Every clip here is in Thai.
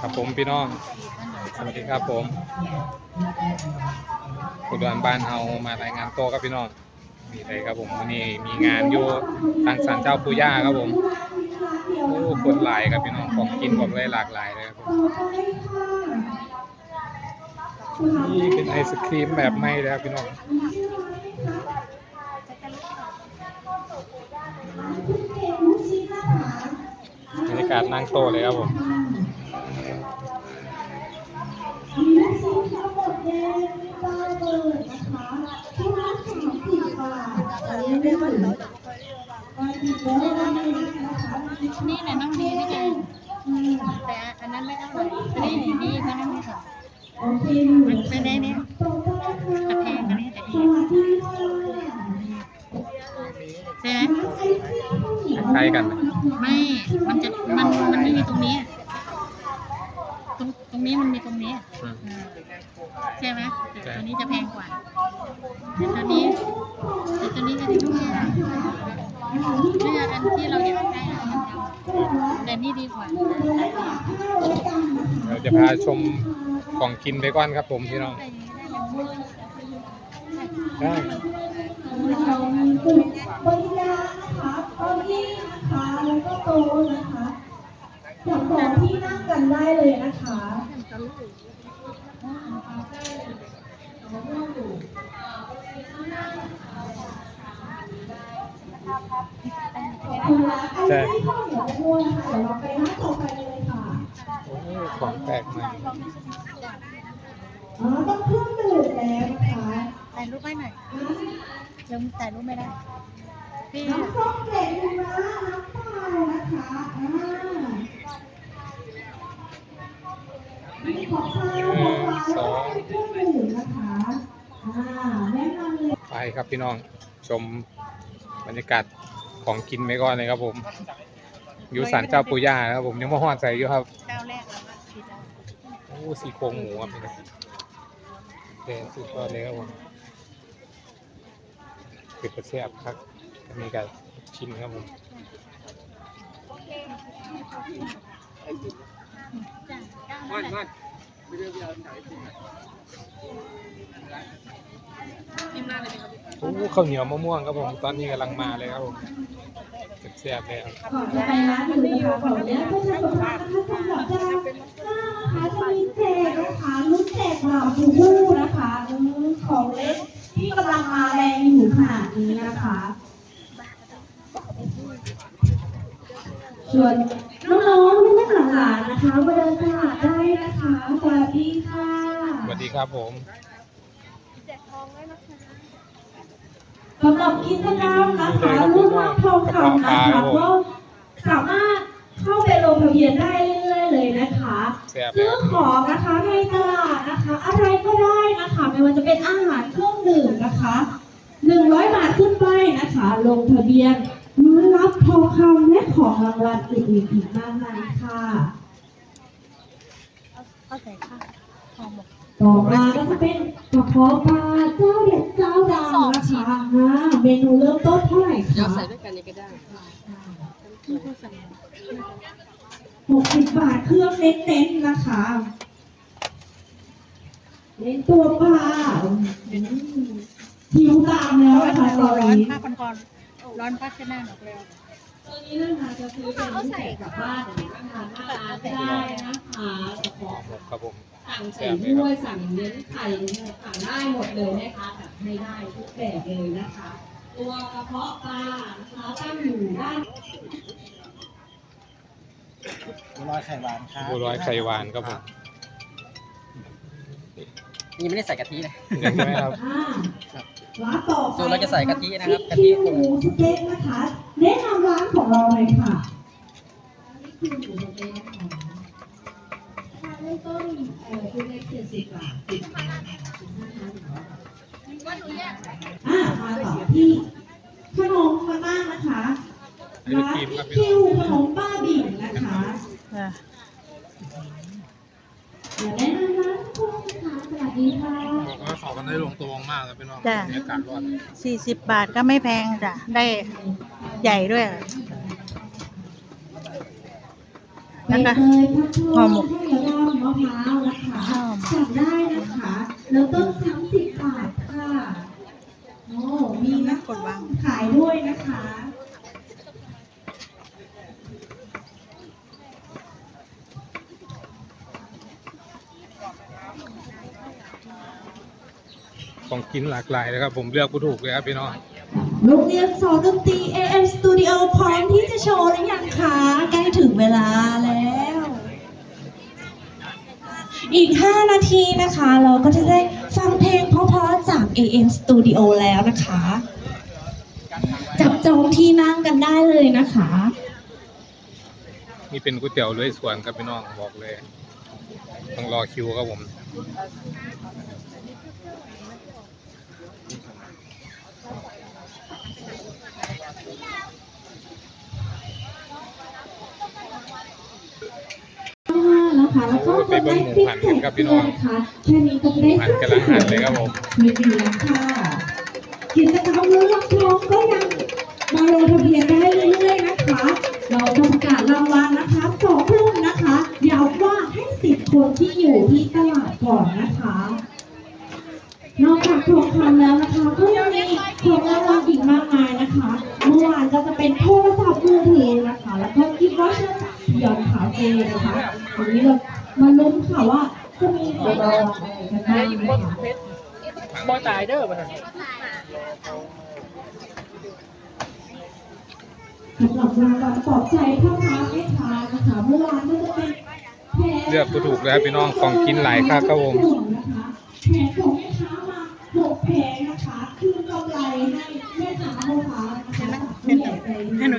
ครับผมพี่น้อง สวัสดีครับผมอุดรบ้านเฮามารายงานตัวครับพี่น้องมีอะไรครับผมวันนี้มีงานอยู่ทางศาลเจ้าปู่ย่าครับผมโอ้คนหลายครับพี่น้องของกินบอกเลยหลากหลายเลยครับผมนี่เป็นไอศครีมแบบไม่แล้วพี่น้องบรรยากาศนั่งโต๊ะเลยครับผม นี่แหละน้องดีนี่ไงแต่อันนั้นไม่เท่าไหร่อันนี้นี่เพราะนั่นไม่ค่ะมันเป็นได้เนี่ยตะแพงอันนี้แต่ดีใช่ไหมคล้กันนะไม่ มันจะ มัน มันไม่มีตรงนี้ นี้มันมีตรงนี้อืมเออใช่ไหมแต่ตัวนี้จะแพงกว่าแต่ตัวนี้แต่ตัวนี้ก็จะแพงเลือกอันที่เราอยากได้เราอยากได้แต่นี่ดีกว่าเราจะพาชมของกินไปก่อนครับผมพี่น้องได้เรามีกลุ่มบริการนะคะเก้าอี้นะคะแล้วก็โต๊ะนะคะจับจองที่นั่งกันได้เลยนะคะ คุณรักใช่ให้ข้าวเหนียวมะม่วงนะคะเดี๋ยวเราไปนั่งต่อไปเลยค่ะโอ้ของแปลกใหม่อ๋อต้องเครื่องดื่มแล้วนะคะถ่ายรูปให้หน่อยยังถ่ายรูปไม่ได้ พี่น้ำส้มเกล็ดหิมะน้ำเปล่านะคะอ่ามีของทานของหวานแล้วก็มีเครื่องดื่มนะคะอ่าแนะนำเลย ไปครับพี่น้องชมบรรยากาศ ของกินไปก่อนเลยครับผม อยู่ศาลเจ้าปู่ย่านะครับผมยังมาหอดใส่อยู่ครับเจ้าแรกแล้วว่าพี่จะโอ้สีโครงหมูครับพี่น้องเด็ดสุดยอดเลยครับผมเป็ดกระเทียบครับมีกับชิ้นครับผมมันมันโอ้ข้าวเหนียวมะม่วงครับผม ตอนนี้กำลังมาเลยครับผม เสียบๆเลยครับก่อนจะไปร้านอื่นนะคะก่อนเนี้ยก็จะสำคัญนะคะสำหรับเจ้าเจ้านะคะจะมีแจกนะคะรุ่นแจกเหล่าบูบูนะคะอืมของเล็กที่กำลังมาแรงอยู่ขนาดนี้นะคะส่วนน้องๆลูกหลานๆนะคะมาเดินตลาดได้นะคะสวัสดีค่ะสวัสดีครับผม สำหรับกิจกรรมนะคะรุ่นรับทองคำนะคะก็สามารถเข้าไปลงทะเบียนได้เรื่อยๆเลยนะคะเสียบเลซื้ยอครับของนะคะในตลาดนะคะ อะไรก็ได้นะคะ ไม่ว่าจะเป็นอาหารเครื่องดื่มนะคะหนึ่งร้อยบาทขึ้นไปนะคะ ลงทะเบียนลุ้นรับทองคำและของรางวัลอื่นๆอีกมากมายค่ะเอาใส่ข้าวหอมหมก ต่อมาก็จะเป็นกระเพาะปลาเจ้าเด็ดเจ้าดังนะคะอ่าเมนูเริ่มต้นเท่าไหร่เดี๋ยวคะใส่ด้วยกันนี่ก็ได้ที่พูดสั่งหกสิบบาทเครื่องเน้นๆนะคะ เน้นตัวปลาอืมหิวตามแล้วนะคะตอนร้อนนี้ผ้าคอนคอนร้อนผ้าเช็ดหน้าหนอกแล้ว ตัวนี้นะคะจะซื้อเป็นพิเศษกลับบ้านหรือว่าทานหน้าร้านก็ได้นะคะจะขอหมกครับผมสั่งใส่ถ้วยสั่งเน้นไข่สั่งได้หมดเลยนะคะแบบให้ได้ทุกแบบเลยนะคะ ตัวกระเพาะปลานะคะตั้งอยู่ด้านบัวลอยไข่หวานครับบัวลอยไข่หวานครับผมนี่ไม่ได้ใส่กะทินะเห็นไหมครับอ่าร้านต่อไปส่วนเราจะใส่กะทินะครับกะทิที่หมูสเต็กนะคะ แนะนำร้านของเราเลยค่ะนี่คือหมูสเต็กนะคะทานเริ่มต้นเอ่อชุดเล็กเจ็ดสิบบาทสิบบาทสิบห้าบาทอ่ามาต่อที่ขนมกันบ้างนะคะไอศร้านกรีมครับพี่คิน้อวงขนมป้าบิ่งนะคะเดี๋ยวแนะนำร้านทุกคนนะคะสวัสดีค่ะบอกว่าเขากันได้ลงตัวมากครับพี่น้องจ้ะบรรยากาศร้อน สี่สิบบาทก็ไม่แพงจ้ะ ได้ ใหญ่ด้วยแล้วก็ใบเตยพัดห่อหมกข้าวเหนียวดมะพร้าวนะคะสั่งได้นะคะแล้วต้นสามสิบบาทค่ะโอ้มีนักขายด้วยนะคะของกินหลากหลายเลยครับ ผมเลือกผู้ถูกเลยครับพี่น้อง โรงเรียนสอนดนตรี AM Studio พร้อมที่จะโชว์หรือยังคะ ใกล้ถึงเวลาแล้ว อีก 5 นาทีนะคะ เราก็จะได้ฟังเพลงเพราะๆจาก AM Studio แล้วนะคะ จับจองที่นั่งกันได้เลยนะคะ นี่เป็นก๋วยเตี๋ยวเลื้อยสวนครับพี่น้องบอกเลย ต้องรอคิวครับผม นะคะแล้วก็จะได้คลิปเสร็จเลยนะคะแค่นี้ก็จะได้หันกำลังหันเลยครับผมไม่ดีแล้วค่ะกิจกรรมลุ้นรับทองก็ยังมาลงทะเบียนได้เรื่อยๆนะคะ เราจะประกาศรางวัลนะคะสองรุ่นนะคะย้ำว่าให้สิบคนที่อยู่ที่ตลาดก่อนนะคะ นอกจากทองคำแล้วนะคะก็ยังมีของรางวัลอีกมากมายนะคะ เมื่อวานก็จะเป็นโทรศัพท์มือถือนะคะ แล้วก็กิฟต์วอเชอร์จาก ยอนคาเฟ่นะคะวันนี้เรามาลุ้นค่ะว่าจะมีของรางวัลอะไรกันบ้างนะคะบอตายเด้อมันสำหรับรางวัลปลอบใจพ่อค้าแม่ค้านะคะเมื่อวานก็จะเป็นแผงเลือกผู้ถูกแล้วพี่น้องของกินหลายค่าครับผมนะคะแผงของแม่ค้ามาหกแผงนะคะคืนกำไรให้แม่ค้าพ่อค้านะคะให้หนู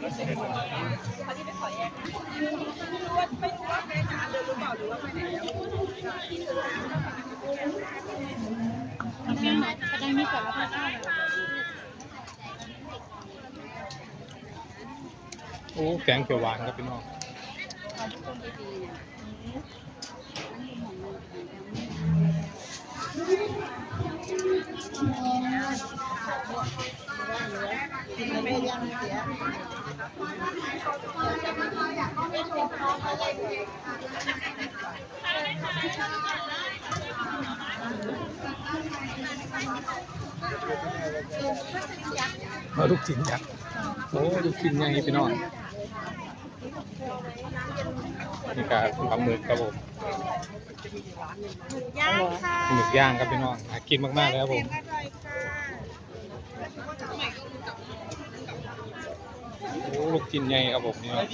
ให้หนูกินน่ารักกินอยู่นะทำยังไงก็ได้มีก่อนแล้วก็ได้โอ้แกงเขียวหวานครับพี่น้องเอาลูกชิ้นยักษ์โอ้ลูกชิ้นใหญ่พี่น้องนี่ก็ปลาหมึกครับผมย่างค่ะหมึกย่างครับพี่น้องหากินมากๆเลยครับผม อร่อยค่ะ โอ้ลูกชิ้นใหญ่ครับผมพี่น้อง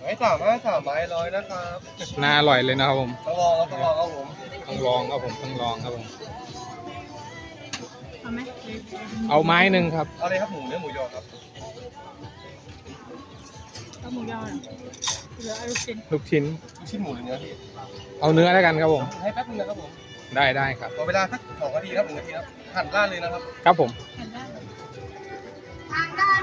ไม้สามห้าสามไม้ร้อยนะครับน่าอร่อยเลยนะครับผมต้องลองครับต้องลองครับผมต้องลองครับผมต้องลองครับผมเอาไหมเอาไม้หนึ่งครับเอาเลยครับหมูเนื้อหมูยอครับเอาหมูยอเหลือเอาลูกชิ้นลูกชิ้นลูกชิ้นหมูหรือเนื้อพี่เอาเนื้อแล้วกันครับผมให้แป๊บนึงนะครับผม ได้ได้ครับ ขอเวลาสักสองนาทีครับหนึ่งนาทีครับหั่นด้านเลยนะครับ ครับผมหันได้ทางด้าน